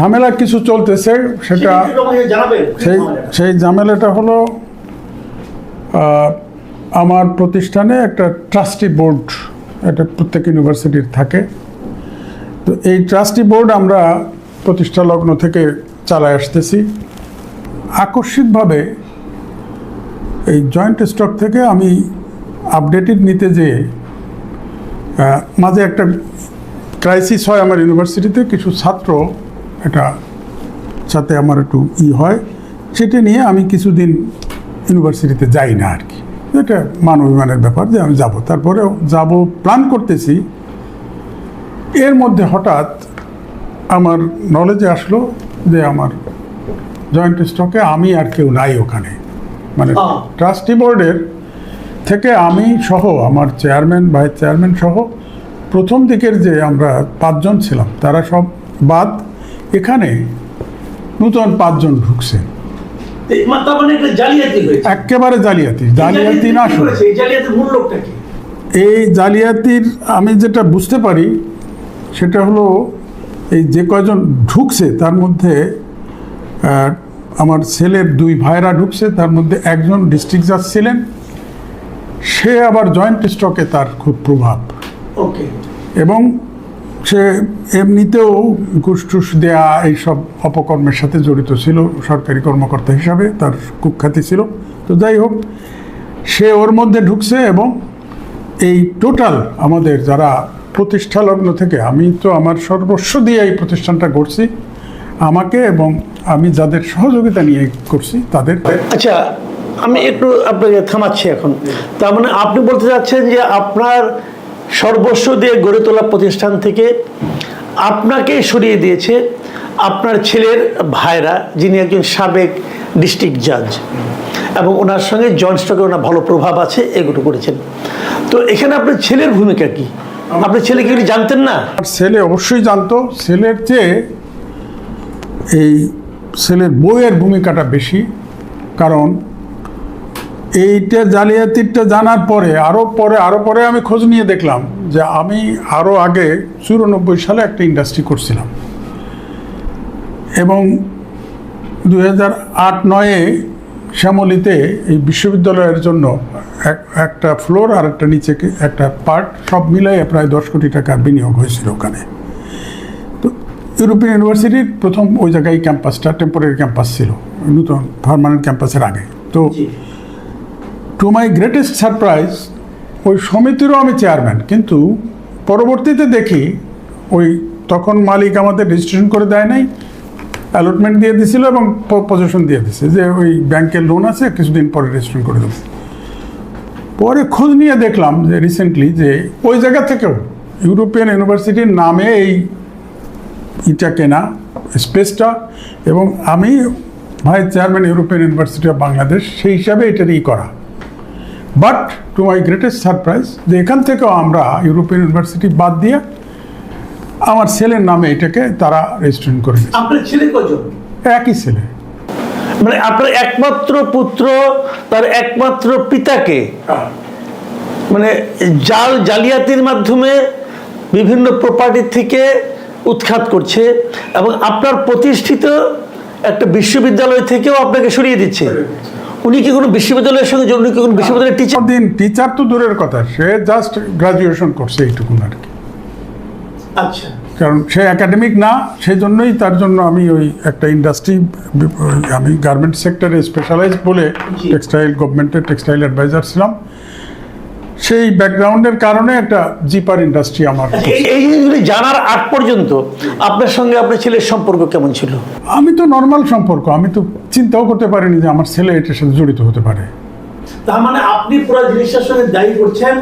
ঝামেলা কিছু চলতেছে সেটা সেই। সেই ঝামেলাটা হলো আমার প্রতিষ্ঠানে একটা ট্রাস্টি বোর্ড এটা প্রত্যেক ইউনিভার্সিটির থাকে তো এই ট্রাস্টি বোর্ড আমরা প্রতিষ্ঠা লগ্ন থেকে চালায় আসতেছি আকস্মিকভাবে এই জয়েন্ট স্টক থেকে আমি আপডেটেড নিতে যেয়ে মাঝে একটা ক্রাইসিস হয় আমার ইউনিভার্সিটিতে কিছু ছাত্র এটা সাথে আমার একটু ই হয় সেটা নিয়ে আমি কিছুদিন ইউনিভার্সিটিতে যাই না আর কি। এটা মানবিমানের ব্যাপার যে আমি যাব। তারপরে যাব প্ল্যান করতেছি। এর মধ্যে হঠাৎ আমার নলেজে আসলো যে আমার জয়েন্ট স্টকে আমি আর কেউ নাই ওখানে। মানে ট্রাস্টি বোর্ডের থেকে আমি সহ আমার চেয়ারম্যান ভাইস চেয়ারম্যান সহ প্রথম দিকের যে আমরা পাঁচজন ছিলাম তারা সব বাদ এখানে নূতন পাঁচজন ঢুকছে। এই মা- তার একটা জালিয়াতি একেবারে জালিয়াতি। জালিয়াতি না কি? এই জালিয়াতির আমি যেটা বুঝতে পারি সেটা হলো এই যে কয়জন ঢুকছে তার মধ্যে আমার ছেলের দুই ভাইরা ঢুকছে তার মধ্যে একজন ডিস্ট্রিক্ট জাজ ছিলেন। সে আবার জয়েন্ট স্টকে তার খুব প্রভাব। ওকে। এবং সে এমনিতেও ঘুষ দেয়া এইসব অপকর্মের সাথে জড়িত ছিল, সরকারি কর্মকর্তা হিসাবে তার কুখ্যাতি ছিল। তো যাই হোক, সে ওর মধ্যে ঢুকছে এবং এই টোটাল আমাদের যারা প্রতিষ্ঠা লগ্ন থেকে, আমি তো আমার সর্বস্ব দিয়ে এই প্রতিষ্ঠানটা করছি আমাকে এবং আমি যাদের সহযোগিতা নিয়ে করছি, তাদের আচ্ছা আমি একটু আপনাকে থামাচ্ছি এখন। তার মানে আপনি বলতে চাচ্ছেন যে আপনার সর্বস্ব দিয়ে গড়ে তোলা প্রতিষ্ঠান থেকে আপনাকে সরিয়ে দিয়েছে আপনার ছেলের ভাইরা, যিনি একজন সাবেক ডিস্ট্রিক্ট জাজ। এবং ওনার সঙ্গে জয়েন্ট ওনার ভালো প্রভাব আছে, এগুলো করেছেন। তো এখানে আপনার ছেলের ভূমিকা কি? আপনার ছেলে কি জানতেন না? ছেলে অবশ্যই জানতো। ছেলের চেয়ে এই ছেলের বইয়ের ভূমিকাটা বেশি। কারণ এইটা জালিয়াতিটা জানার পরে আরও পরে আরও পরে আমি খোঁজ নিয়ে দেখলাম যে আমি আরও আগে চুরানব্বই সালে একটা ইন্ডাস্ট্রি করছিলাম। এবং দু হাজার আট নয়ে শ্যামলিতে এই বিশ্ববিদ্যালয়ের জন্য এক- একটা ফ্লোর আর একটা নিচে একটা পার্ট সব মিলাই প্রায় দশ কোটি টাকা বিনিয়োগ হয়েছিল ওখানে। তো ইউরোপিয়ান ইউনিভার্সিটির প্রথম ওই জায়গায় ক্যাম্পাসটা টেম্পোরারি ক্যাম্পাস ছিল, নতুন পারমানেন্ট ক্যাম্পাসের আগে। তো টু মাই গ্রেটেস্ট সারপ্রাইজ ওই সমিতিরও আমি চেয়ারম্যান কিন্তু পরবর্তীতে দেখি ওই তখন মালিক আমাদের রেজিস্ট্রেশন করে দেয় নাই অ্যালটমেন্ট দিয়ে দিছিল এবং পজিশন দিয়ে দিছে, যে ওই ব্যাংকের লোন আছে, কিছুদিন পরে রেজিস্ট্রেশন করে দেবো। পরে খোঁজ নিয়ে দেখলাম যে রিসেন্টলি যে ওই জায়গা থেকেও ইউরোপিয়ান ইউনিভার্সিটির নামে এই ইটা কেনা স্পেসটা এবং আমি vice chairman European University of Bangladesh সেই হিসাবে এটার ই করা। But to my greatest surprise যে এখান থেকেও আমরা ইউরোপিয়ান ইউনিভার্সিটি বাদ দিয়ে আমার ছেলের নামে এটাকে তারা রেজিস্ট্রেশন করে আপনার ছেলে কজন? একই ছেলে। মানে আপনার একমাত্র পুত্র তার একমাত্র পিতাকে? মানে জাল জালিয়াতির মাধ্যমে বিভিন্ন প্রপার্টি থেকে উৎখাত করছে এবং আপনার প্রতিষ্ঠিত একটা বিশ্ববিদ্যালয় থেকেও আপনাকে সরিয়ে দিচ্ছে। উনি কি কোনো বিশ্ববিদ্যালয়ের সঙ্গে উনি কি কোনো বিশ্ববিদ্যালয়ের টিচার দিন টিচার তো দূরের কথা সে জাস্ট গ্রাজুয়েশন করছে এইটুকুন আর কি। আচ্ছা। কারণ সে একাডেমিক না সেই জন্যই তার জন্য আমি ওই একটা ইন্ডাস্ট্রি আমি গার্মেন্ট সেক্টরে স্পেশালাইজ বলে টেক্সটাইল গভর্নমেন্টের টেক্সটাইল অ্যাডভাইজার ছিলাম। সেই ব্যাকগ্রাউন্ডের কারণে একটা জিপার ইন্ডাস্ট্রি আমার এই এই জিনিসগুলি জানার আগ পর্যন্ত আপনার সঙ্গে আপনার ছেলের সম্পর্ক কেমন ছিল? আমি তো নর্মাল সম্পর্ক আমি তো চিন্তাও করতে পারিনি যে আমার ছেলে এটার সাথে জড়িত হতে পারে। তার মানে আপনি পুরো জিনিসটার সঙ্গে দায়ী করছেন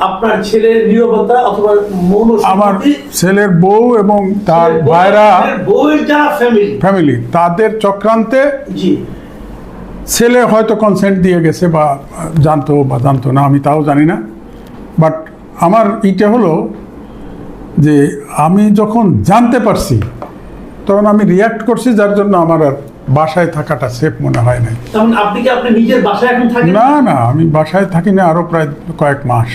আপনার ছেলের নিরবতা অথবা মৌন আমার ছেলের বউ এবং তার বউ- ভাইরা বউয়ের যারা ফ্যামিলি ফ্যামিলি তাদের চক্রান্তে জি। ছেলে হয়তো কনসেন্ট দিয়ে গেছে বা জানতো বা জানতো না আমি তাও জানি না। বাট আমার ইটা হলো যে আমি যখন জানতে পারছি তখন আমি রিয়াক্ট করছি যার জন্য আমার আর বাসায় থাকাটা সেফ মনে হয় নাই। না না আমি বাসায় থাকি না আরও প্রায় কয়েক মাস।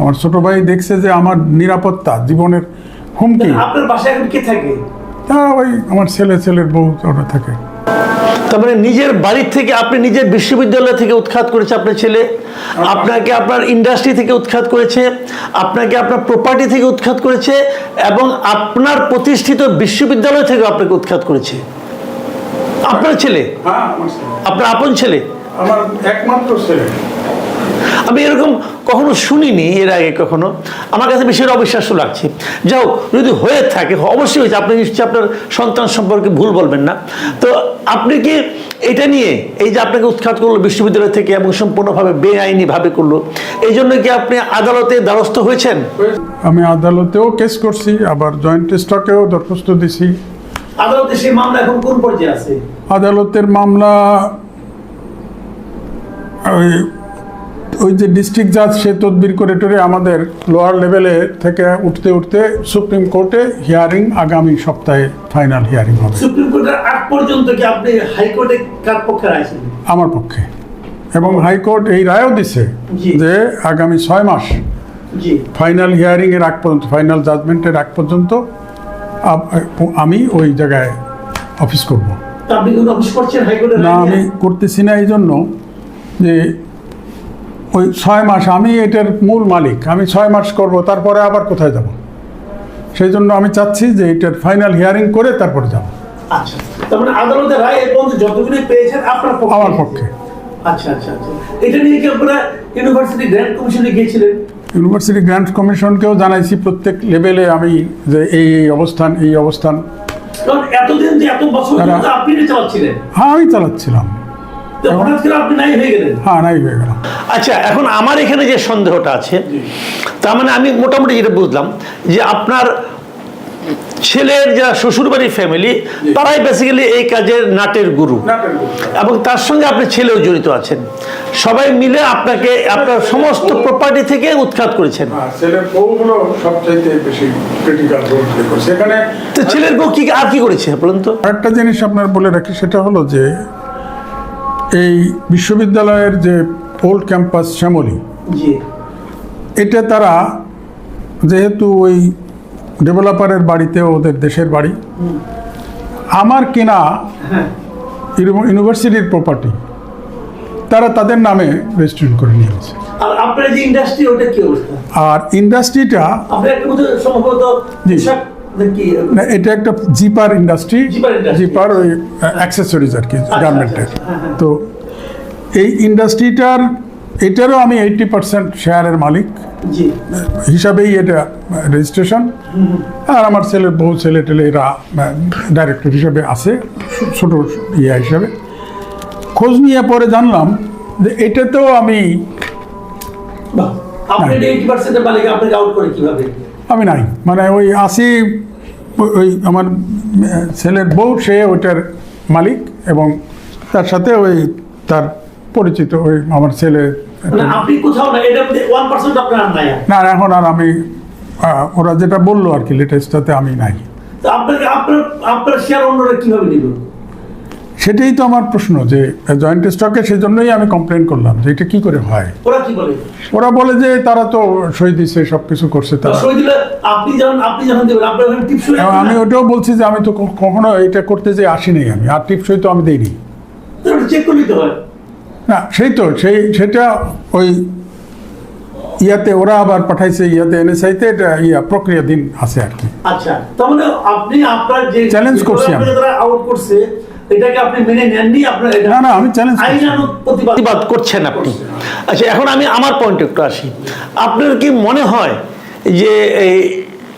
আমার ছোট ভাই দেখছে যে আমার নিরাপত্তা জীবনের হুমকি। আপনার বাসায় এখন কে থাকে? তা ওই আমার ছেলে ছেলের বউ ওরা থাকে। তার মানে নিজের বাড়ির থেকে আপনি নিজের বিশ্ববিদ্যালয় থেকে উৎখাত করেছে আপনার ছেলে আপনাকে আপনার ইন্ডাস্ট্রি থেকে উৎখাত করেছে আপনাকে আপনার প্রপার্টি থেকে উৎখাত করেছে এবং আপনার প্রতিষ্ঠিত বিশ্ববিদ্যালয় থেকে আপনাকে উৎখাত করেছে। আপনার ছেলে? হ্যাঁ ছেলে। আপনার আপন ছেলে? আমার একমাত্র ছেলে। আমি এরকম কখনো শুনিনি এর আগে কখনো। আমার কাছে বিষয়টা অবিশ্বাস্য লাগছে। যাই হোক যদি হয়ে থাকে অবশ্যই হয়েছে। আপনি নিশ্চয়ই আপনার সন্তান সম্পর্কে ভুল বলবেন না। তো আপনি কি এটা নিয়ে এই যে আপনাকে উৎখাত করল বিশ্ববিদ্যালয় থেকে এবং সম্পূর্ণভাবে বেআইনিভাবে করল এই জন্য কি আপনি আদালতে দ্বারস্থ হয়েছেন? আমি আদালতেও কেস করছি আবার জয়েন্ট স্টকেও দরখাস্ত দিছি। আদালতে সেই মামলা এখন কোন পর্যায়ে আছে? আদালতের মামলা ওই ওই যে ডিস্ট্রিক্ট জাজ সে তদবির করে টরে আমাদের লোয়ার লেভেলে থেকে উঠতে উঠতে সুপ্রিম কোর্টে হিয়ারিং আগামী সপ্তাহে ফাইনাল হিয়ারিং হবে। সুপ্রিম কোর্টের আগ পর্যন্ত কি আপনি হাইকোর্টে কার পক্ষে রায়ছেন আমার পক্ষে। এবং হাইকোর্ট এই রায়ও দিছে যে আগামী ছয় মাস জি। ফাইনাল হিয়ারিং এর আগ পর্যন্ত ফাইনাল জাজমেন্টের আগ পর্যন্ত আমি ওই জায়গায় অফিস করব। না আমি করতেছি না এই জন্য যে ওই ছয় মাস আমি এটার মূল মালিক আমি ছয় মাস করব তারপরে আবার কোথায় যাব? সেই জন্য আমি চাচ্ছি যে এটার ফাইনাল হিয়ারিং করে তারপরে যাব। আচ্ছা মানে আমার পক্ষে। ইউনিভার্সিটি গ্র্যান্ট কমিশনকেও জানাইছি প্রত্যেক লেভেলে আমি যে এই এই অবস্থান এই অবস্থান। হ্যাঁ আমি চালাচ্ছিলাম। হ্যাঁ নাই হয়ে গেলাম। আচ্ছা এখন আমার এখানে যে সন্দেহটা আছে তার মানে আমি মোটামুটি যেটা বুঝলাম যে আপনার ছেলের যারা শ্বশুরবাড়ির ফ্যামিলি তারাই বেসিক্যালি এই কাজের নাটের গুরু। এবং তার সঙ্গে আপনি ছেলেও জড়িত আছেন। সবাই মিলে আপনাকে আপনার সমস্ত প্রপার্টি থেকে উৎখাত করেছেন। ছেলের তো ছেলের বউ কি আর কি করেছে বলুন তো? আরেকটা জিনিস আপনার বলে রাখি সেটা হলো যে এই বিশ্ববিদ্যালয়ের যে ওল্ড ক্যাম্পাস শ্যামলী। এটা তারা যেহেতু ওই ডেভেলপারের বাড়িতে ওদের দেশের বাড়ি আমার কেনা হ্যাঁ। ইউনিভার্সিটির প্রপার্টি তারা তাদের নামে রেজিস্ট্রেশন করে নিয়েছে। আর আপনার যে ইন্ডাস্ট্রি ওটা কি অবস্থা? আর ইন্ডাস্ট্রিটা সম্ভবত না, এটা একটা জিপার ইন্ডাস্ট্রি জিপার ওই অ্যাক্সেসরিজ আর কি গার্মেন্টের আচ্ছা, হ্যাঁ, হ্যাঁ। তো এই ইন্ডাস্ট্রিটার এটারও আমি এইটটি পার্সেন্ট শেয়ারের মালিক। হিসাবেই এটা রেজিস্ট্রেশন আর আমার ছেলের বহু ছেলে টেলে এরা ডাইরেক্টর হিসাবে আছে ছোট ইয়ে হিসাবে। খোঁজ নিয়ে পরে জানলাম যে এটাতেও আমি এইটি আমি নাই। মানে ওই ওই- ওই আমার ছেলের বউ সে ওইটার মালিক এবং তার সাথে ওই তার পরিচিত ওই আমার ছেলে। মানে না এখন আর আমি ওরা যেটা বলল আর কি লেটেস্টটাতে আমি নাই। সেটাই তো আমার প্রশ্ন যে জয়েন্ট স্টকে সেই জন্যই আমি কমপ্লেন করলাম যে এটা কি করে হয়? ওরা কি বলে? ওরা বলে যে তারা তো সই দিছে সব কিছু করছে তারা। আপনি যখন আপনি যখন দেবেন আপনার ওখানে টিপস এবং আমি ওটাও বলছি যে আমি তো কখনো এটা করতে যে আসিনি আমি আর টিপসই তো আমি দিইনি। চেক করে নিতে হয়। না সেই তো সেই সেটা ওই ইয়াতে ওরা আবার পাঠাইছে ইয়াতে এনএসআইতে এটা ইয়া প্রক্রিয়াধীন আছে আর কি। আচ্ছা তার মানে আপনি আপনার যে Challenge করছি আমি। আউট করছে এটাকে আপনি মেনে নেননি? আপনার না, না, আমি। প্রতিবাদ প্রতিবাদ করছেন আপনি। আচ্ছা এখন আমি আমার পয়েন্ট একটু আসি। আপনার কি মনে হয় যে এই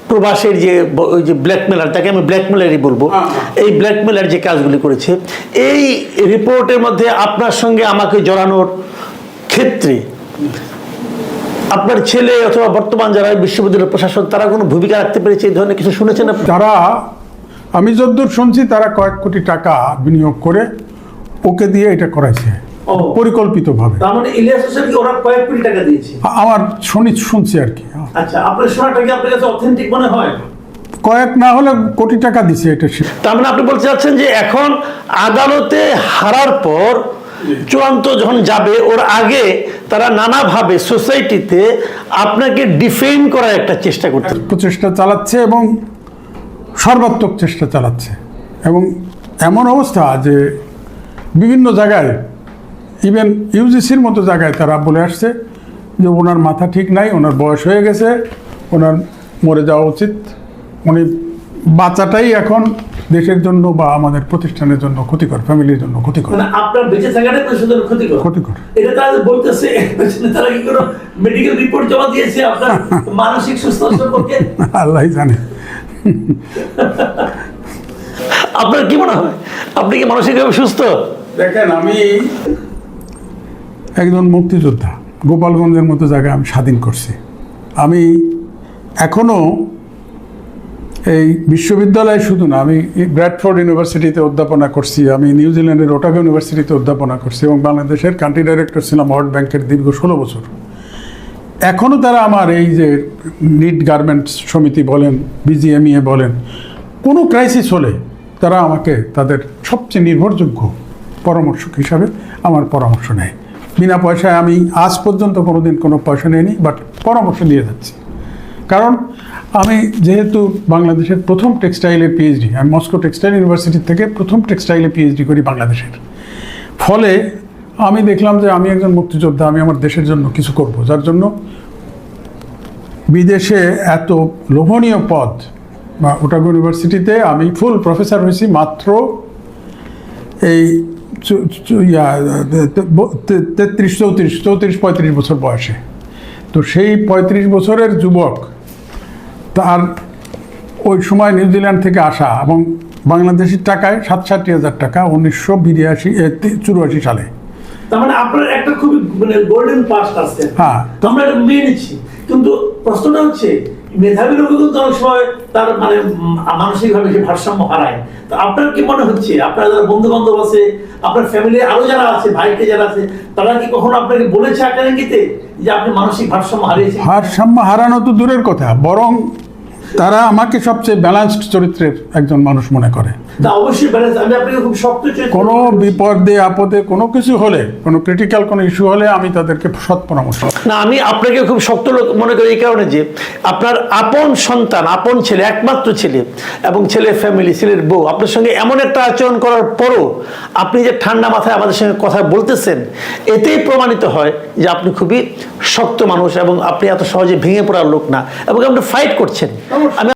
প্রবাসের যে ওই যে ব্ল্যাকমেলার তাকে আমি ব্ল্যাকমেলারই বলব। হ্যাঁ, এই ব্ল্যাকমেলার যে কাজগুলি করেছে এই রিপোর্টের মধ্যে আপনার সঙ্গে আমাকে জড়ানোর ক্ষেত্রে আপনার ছেলে অথবা বর্তমান যারা বিশ্ববিদ্যালয়ের প্রশাসন তারা কোনো ভূমিকা রাখতে পেরেছে? এই ধরনের কিছু শুনেছেন যারা আমি যদ্দূর শুনছি তারা কয়েক কোটি টাকা বিনিয়োগ করে ওকে দিয়ে এটা করাইছে। পরিকল্পিতভাবে। তার মানে ইলিয়াস হোসেনকে ওরা কয়েক কোটি টাকা দিয়েছে? আমার শুনি শুনছি আর কি আচ্ছা আপনার শোনাটা কি আপনার কাছে অথেন্টিক মনে হয়? কয়েক না হলে কোটি টাকা দিছে এটা সে- তার মানে আপনি বলতে চাচ্ছেন যে এখন আদালতে হারার পর চূড়ান্ত যখন যাবে ওর আগে তারা নানাভাবে সোসাইটিতে আপনাকে ডিফেন্ড করার একটা চেষ্টা করতে প্রচেষ্টা চালাচ্ছে এবং সর্বাত্মক চেষ্টা চালাচ্ছে। এবং এমন অবস্থা যে বিভিন্ন জায়গায় ইভেন ইউজিসির মতো জায়গায় তারা বলে আসছে যে ওনার মাথা ঠিক নাই ওনার বয়স হয়ে গেছে ওনার মরে যাওয়া উচিত। উনি বাচ্চাটাই এখন দেশের জন্য বা আমাদের প্রতিষ্ঠানের জন্য ক্ষতিকর ফ্যামিলির জন্য ক্ষতিকর। মানে আপনার বেঁচে থাকাটা পরিষদের ক্ষতিকর। ক্ষতিকর। এটা তারা বলতেছে তারা কি কোনো মেডিকেল রিপোর্ট জমা দিয়েছে আপনার মানসিক সুস্থতা সম্পর্কে? আল্লাহ জানে। আপনার কি মনে হয়? আপনি কি মানসিকভাবে সুস্থ? দেখেন আমি একজন মুক্তিযোদ্ধা, গোপালগঞ্জের মতো জায়গায় আমি স্বাধীন করছি। আমি এখনও এই বিশ্ববিদ্যালয়ে শুধু না, আমি ব্র্যাডফোর্ড ইউনিভার্সিটিতে অধ্যাপনা করছি, আমি নিউজিল্যান্ডের ওটাগো ইউনিভার্সিটিতে অধ্যাপনা করছি এবং বাংলাদেশের কান্ট্রি ডাইরেক্টর ছিলাম ওয়ার্ল্ড ব্যাংকের দীর্ঘ ষোলো বছর। এখনও তারা আমার এই যে নিট গার্মেন্টস সমিতি বলেন বিজিএমইএ বলেন, কোনো ক্রাইসিস হলে তারা আমাকে তাদের সবচেয়ে নির্ভরযোগ্য পরামর্শক হিসাবে আমার পরামর্শ নেয়। বিনা পয়সায় আমি আজ পর্যন্ত কোনো দিন কোনো পয়সা নেইনি বাট পরামর্শ দিয়ে যাচ্ছি। কারণ আমি যেহেতু বাংলাদেশের প্রথম টেক্সটাইলের পিএইচডি আমি মস্কো টেক্সটাইল ইউনিভার্সিটি থেকে প্রথম টেক্সটাইলে পিএইচডি করি বাংলাদেশের। ফলে আমি দেখলাম যে আমি একজন মুক্তিযোদ্ধা, আমি আমার দেশের জন্য কিছু করব, যার জন্য বিদেশে এত লোভনীয় পদ, বা ওটাগো ইউনিভার্সিটিতে আমি ফুল প্রফেসর হয়েছি মাত্র এই তেত্রিশ চৌত্রিশ চৌত্রিশ পঁয়ত্রিশ বছর বয়সে তো সেই পঁয়ত্রিশ বছরের যুবক তার ওই সময় নিউজিল্যান্ড থেকে আসা এবং বাংলাদেশের টাকায় সাতষট্টি হাজার টাকা উনিশশো বিরাশি চুরাশি সালে। তার মানে আপনার একটা খুবই মানে গোল্ডেন পাস্ট আছে। হ্যাঁ। তো আমরা কিন্তু প্রশ্নটা হচ্ছে মেধাবী লোক কিন্তু অনেক সময় তার মানে মানসিক মানসিকভাবে সে ভারসাম্য হারায়। তো আপনার কি মনে হচ্ছে? আপনার যারা বন্ধু বান্ধব আছে, আপনার ফ্যামিলি আরও যারা আছে, ভাইকে যারা আছে, তারা কি কখনো আপনাকে বলেছে আকাঙ্ক্ষিতে যে আপনি মানসিক ভারসাম্য হারিয়েছেন? ভারসাম্য হারানো তো দূরের কথা, বরং তারা আমাকে সবচেয়ে ব্যালেন্সড চরিত্রের একজন মানুষ মনে করে। তা অবশ্যই ব্যালেন্স আমি আপনাকে খুব শক্ত চরিত্র- কোনো বিপদে আপদে কোনো কিছু হলে কোনো ক্রিটিক্যাল কোনো ইস্যু হলে আমি তাদেরকে সৎ পরামর্শ না আমি আপনাকে খুব শক্ত লোক মনে করি এই কারণে যে আপনার আপন সন্তান আপন ছেলে একমাত্র ছেলে এবং ছেলের ফ্যামিলি ছেলের বউ আপনার সঙ্গে এমন একটা আচরণ করার পরও আপনি যে ঠান্ডা মাথায় আমাদের সঙ্গে কথা বলতেছেন এতেই প্রমাণিত হয় যে আপনি খুবই শক্ত মানুষ এবং আপনি এত সহজে ভেঙে পড়ার লোক না এবং আপনি ফাইট করছেন। আমি